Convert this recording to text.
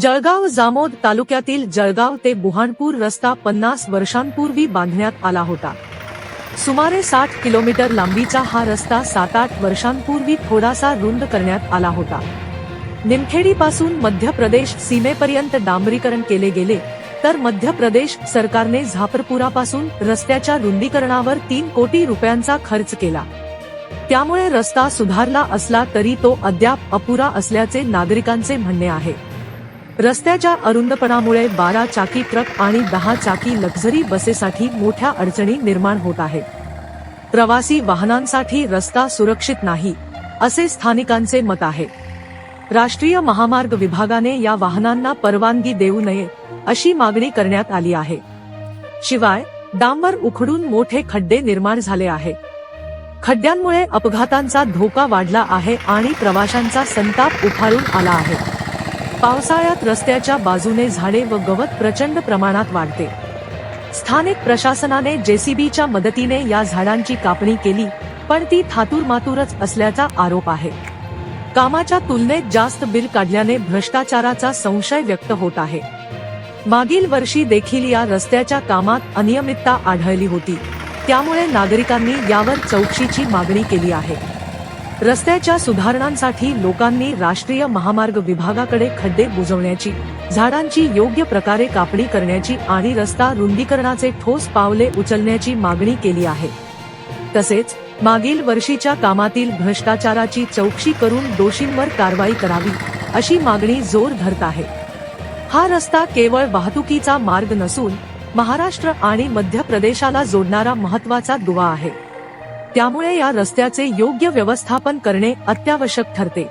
जळगाव जामोद तालुक्यातील जळगाव ते बुहाणपूर रस्ता पन्नास वर्षांपूर्वी बांधण्यात आला होता. सुमारे साठ किलोमीटर लांबीचा हा रस्ता सात आठ वर्षांपूर्वी थोडासा रुंद करण्यात आला होता. निमखेडीपासून मध्य प्रदेश सीमेपर्यंत डांबरीकरण केले गेले तर मध्य प्रदेश सरकारने झापरपुरापासून रस्त्याच्या रुंदीकरणावर तीन कोटी रुपयांचा खर्च केला. त्यामुळे रस्ता सुधारला असला तरी तो अद्याप अपुरा असल्याचे नागरिकांचे म्हणणे आहे. रस्त्याच्या अरुंदपणामुळे बारा चाकी ट्रक आणि दहा चाकी लक्झरी बसेसाठी मोठ्या अडचणी निर्माण होत आहेत. प्रवासी वाहनांसाठी रस्ता सुरक्षित नाही असे स्थानिकांचे मत आहे. राष्ट्रीय महामार्ग विभागाने या वाहनांना परवानगी देऊ नये अशी मागणी करण्यात आली आहे. शिवाय डांबर उखडून मोठे खड्डे निर्माण झाले आहे. खड्ड्यांमुळे अपघातांचा धोका वाढला आहे आणि प्रवाशांचा संताप उफाळून आला आहे. पावसाळ्यात रस्त्याच्या बाजूने झाडे व गवत प्रचंड प्रमाणात वाढते. स्थानिक प्रशासनाने जेसीबीच्या मदतीने या झाडांची कापणी केली पण ती थातूर मातूरच असल्याचा आरोप आहे. कामाच्या तुलनेत जास्त बिल काढल्याने भ्रष्टाचाराचा संशय व्यक्त होत आहे. मागील वर्षी देखील या रस्त्याच्या कामात अनियमितता आढळली होती. त्यामुळे नागरिकांनी यावर चौकशीची मागणी केली आहे. रस्त्याच्या सुधारणांसाठी लोकांनी राष्ट्रीय महामार्ग विभागाकडे खड्डे बुजवण्याची झाडांची योग्य प्रकारे कापणी करण्याची आणि रस्ता रुंदीकरणाचे ठोस पावले उचलण्याची मागणी केली आहे. तसेच मागील वर्षीच्या कामातील भ्रष्टाचाराची चौकशी करून दोषींवर कारवाई करावी अशी मागणी जोर धरत आहे. हा रस्ता केवळ वाहतुकीचा मार्ग नसून महाराष्ट्र आणि मध्य प्रदेशाला जोडणारा महत्त्वाचा दुवा आहे. त्यामुळे या रस्त्याचे योग्य व्यवस्थापन करणे अत्यावश्यक ठरते.